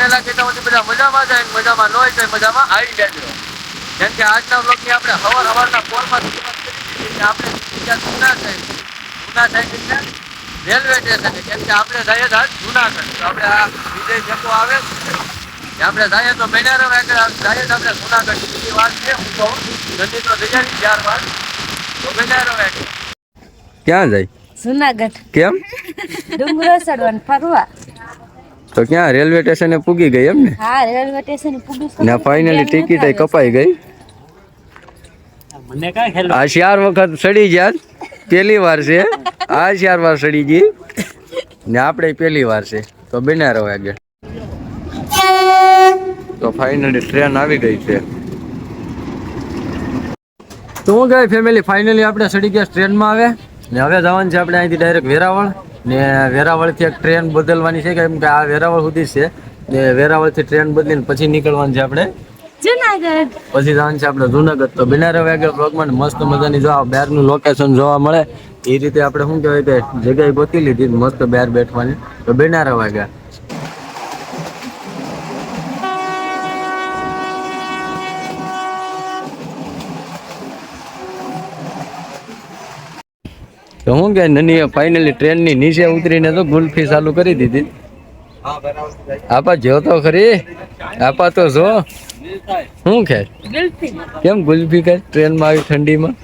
મને લાગે તો બધા મજામાં જાય મજામાં ન હોય તો મજામાં આવી જાય જેમ કે આજના બ્લોગની આપણે હવાર હવારના પોલમાં શરૂઆત કરી આપણે જૂના સાઈડ જૂના સાઈડ એટલે રેલવે સ્ટેશન કેમ કે આપણે જઈએ તો આજ જુનાગઢ. તો આપણે આ વિજય ડેપો આવે. આપણે જઈએ તો બેનાર આગળ જઈએ તો આપણે જૂનાગઢ. બીજી વાત છે હું કહું. જલ્દી તો જાય ચાર વાર તો બેનાર આગળ ક્યાં જાય? જૂનાગઢ. કેમ? ડુંગરો ચડવાનું ફરવા. તો ક્યાં રેલવે સ્ટેશને પૂગી ગઈ એમ ને? હા રેલવે સ્ટેશને પૂગી ને ફાઇનલી ટિકિટ કપાઈ ગઈ. મને કાંઈ ખ્યાલ આ ચાર વખત સડી ગયા પહેલી વાર છે. આ ચાર વાર સડી ગઈ. ને આપણે પહેલી વાર છે. તો બન્યા રહો આગળ. તો ફાઇનલી ટ્રેન આવી ગઈ છે. તો હું ગઈ ફેમિલી ફાઇનલી આપણે સડી ગયા ટ્રેનમાં આવે. ને હવે જવાનું છે આપણે અહીંથી ડાયરેક્ટ વેરાવળ. ને વેરાવળથી એક ટ્રેન બદલવાની છે કેમ કે આ વેરાવળ સુધી છે. ને વેરાવળથી ટ્રેન બદલીને પછી નીકળવાનું છે આપણે. જુનાગઢ. પછી જવાનું છે આપણે જુનાગઢ. તો બિનારા આગળ બ્લોગમાં મસ્ત મજાની જો આ બહારનું લોકેશન જોવા મળે. એ રીતે આપણે શું કહેવાય કે જગ્યાએ ગોતી લીધી મસ્ત બહાર બેઠવાની. તો બિનારા વાગ્યા. તો હું કે નની ફાઇનલી ટ્રેનની નીચે ઉતરીને તો ગુલ્ફી ચાલુ કરી દીધી. આપા જો તો ખરી. આપા તો જો. શું કે? કેમ ગુલ્ફી કે ટ્રેનમાં આવી ઠંડીમાં?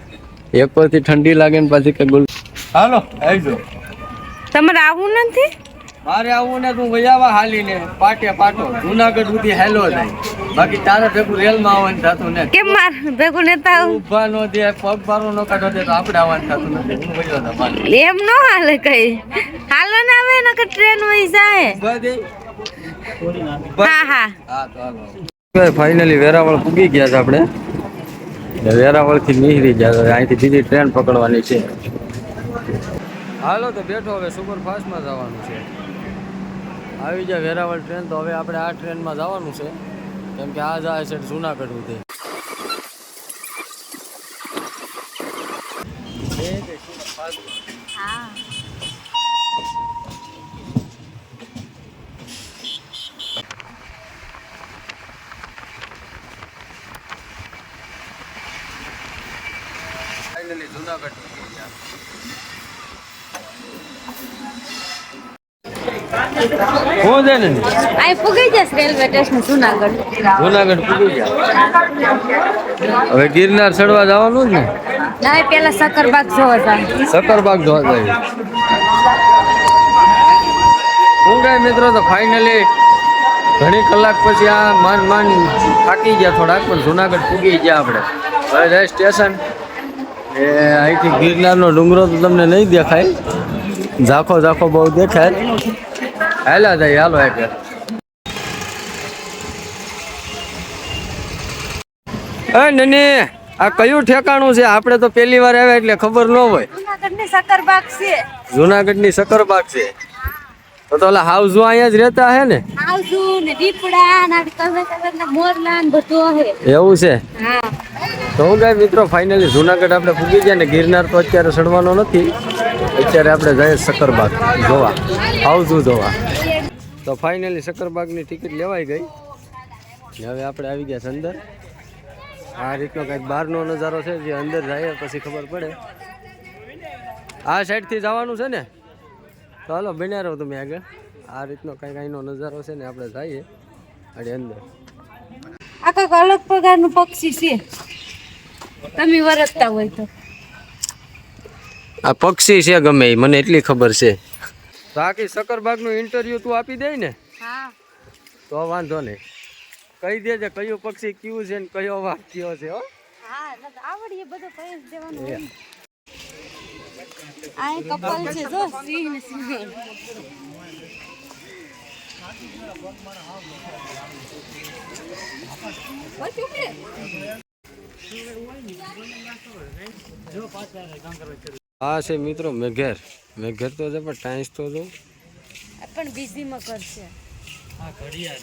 એક પરથી ઠંડી લાગે ને પાછી કે ગુલ હાલો આવજો તમારે આવું નથી? મારે આવું ને તું વયાવા હાલીને પાટે પાટો. જુનાગઢ સુધી હેલો જાય. બાકી તારે ભેગું રેલમાં આવવાનું થતું ને કેમ માર ભેગું નેતા ઊભા ઊભા નો દે પગ બારો નો કાઢો દે તો આપણે આવવાનું થતું નથી. હું વયો ના મારે. એમ નો હાલે કઈ. હાલો ના આવે ને કે ટ્રેન વહી જાય. બધી હા હા. હા તો હાલો. ફાઇનલી વેરાવળ પૂગી ગયા છે આપણે. વેરાવળ વેરાવળથી નીકળી છે. અહીંથી બીજી ટ્રેન પકડવાની છે. હાલો તો બેઠો હવે સુપરફાસ્ટમાં જવાનું છે. આવી જાય વેરાવળ ટ્રેન તો હવે આપણે આ ટ્રેનમાં જવાનું છે. કેમ કે આ જાય છે જુનાગઢ સુધી. ફાઇનલી જુનાગઢ પહોંચી ગયા છે ને. આ પૂગી જશે રેલવે સ્ટેશન જુનાગઢ. જુનાગઢ પૂગી ગયા. હવે ગિરનાર ચડવા જવાનું જ ને? ના પેલા સકરબાગ જોવા જાય. સકરબાગ જોવા જાય. કઈ મિત્રો તો ફાઇનલી ઘણી કલાક પછી આ માન માન થાકી ગયા થોડાક પણ જુનાગઢ પૂગી ગયા આપણે. હવે જાય સ્ટેશન. એ અહીંથી ગિરનારનો ડુંગરો તો તમને નહીં દેખાય. ઝાખો ઝાખો બહુ દેખાય. હાલા જાય હાલો એક એ નની આ કયું ઠેકાણું છે? આપણે તો પહેલી વાર આવ્યા એટલે ખબર ન હોય. જુનાગઢની સકરબાગ છે. જુનાગઢની સક્કરબાગ છે. તો તો ઓલા હાઉસ અહીંયા જ રહેતા હે ને? આવજુ ને દીપડા ને કલર કલર ના મોરલા ને બધું હે એવું છે? હા. તો હું ગાય મિત્રો ફાઇનલી જુનાગઢ આપણે પૂગી ગયા ને ગિરનાર તો અત્યારે ચડવાનો નથી. અત્યારે આપણે જઈએ સક્કરબાગ જોવા. હાઉઝું જોવા. તો ફાઇનલી શક્કરબાગની ટિકિટ લેવાઈ ગઈ. હવે આપણે આવી ગયા છે અંદર. આ રીતનો કંઈક બહારનો નજારો છે જે અંદર જાય પછી ખબર પડે. આ સાઈડથી જવાનું છે ને? તો હાલો બન્યા રહો તમે આગળ. આ રીતનો કંઈક અહીંનો નજારો છે ને આપણે જઈએ અને અંદર. આ કંઈક અલગ પ્રકારનું પક્ષી છે. તમે વરસતા હોય તો. આ પક્ષી છે ગમે મને એટલી ખબર છે. બાકી સકરબાગનું ઇન્ટરવ્યુ તું આપી દે ને. તો વાંધો નહીં. કહી દેજે કયું પક્ષી કયું છે ને કયો વાઘ કયો છે હો. હા આવડીએ બધું કઈ દેવાનું આ કપલ છે જો સિંહ ને સિંહ. આ છે મિત્રો મેઘેર. મેં ઘર તો છે પણ ટાઈમ તો જો. પણ બીજીમાં કરશે હા ઘડિયાળ.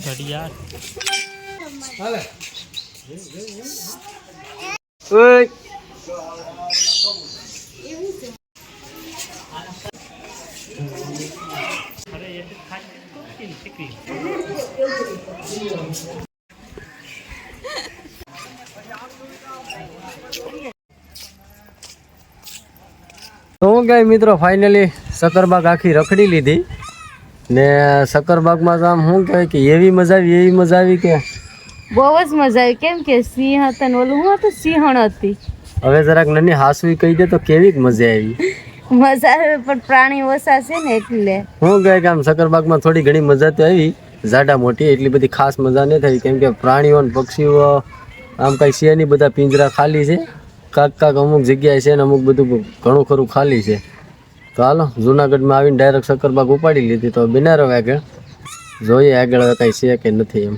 ઘડિયાળ. હાલે. ઓય. તો હું કહે મિત્રો ફાઇનલી સકરબાગ આખી રખડી લીધી. ને સકરબાગમાં તો આમ શું કહેવાય કે એવી મજા આવી એવી મજા આવી કે બહુ જ મજા આવી. કેમ કે સિંહ હતા ને ઓલું હું હતું સિંહણ હતી. હવે જરાક નાની હાસવી કહી દે તો કેવી મજા આવી. મજા આવે પણ પ્રાણી ઓછા છે ને એટલે. હું કહે કે આમ સકરબાગમાં થોડી ઘણી મજા તો આવી. ઝાડા મોટી એટલી બધી ખાસ મજા નહીં થઈ. કેમ કે પ્રાણીઓ ને પક્ષીઓ આમ કઈ છે નહીં બધા પિંજરા ખાલી છે. કાક કાક અમુક જગ્યાએ છે ને અમુક બધું ઘણું ખરું ખાલી છે. તો હાલો, જુનાગઢમાં આવીને ડાયરેક્ટ શક્કરબાગ ઉપાડી લીધી તો બિના રહે આગળ. જોઈએ આગળ કાંઈ છે કે નથી એમ.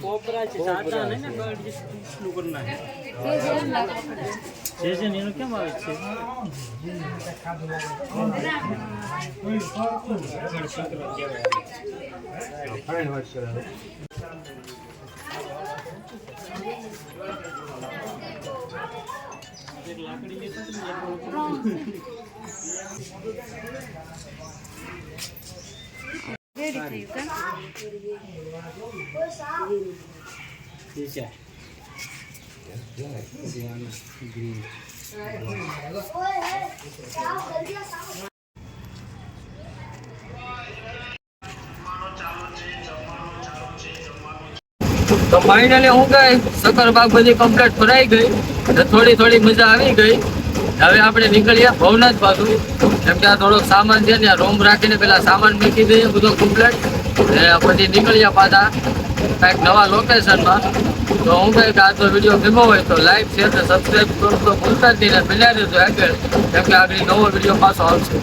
કોપરા છે સાતા છે કોઈ ફરતું આગળ સંકલન કહેવાય ફાઈન લાકડી તો ફાઇનલી હું ગઈ સકરબાગ બધી કમ્પ્લીટ ભરાઈ ગઈ થોડી થોડી મજા આવી ગઈ. હવે આપણે નીકળીએ ભવનાથ બાજુ. કેમ કે આ થોડોક સામાન છે ને રૂમ રાખીને પેલા સામાન મૂકી દઈએ, બધો કમ્પ્લીટ ને પછી નીકળ્યા પાછા કંઈક નવા લોકેશનમાં તો હું કહે કે આ તો વીડિયો ગમ્યો હોય તો લાઈક શેર ને સબસ્ક્રાઈબ કરો તો ભૂલતા જ નહીં ને બિના રહેજો આગળ. કેમ કે આગળ નવો વીડિયો પાછો આવશે.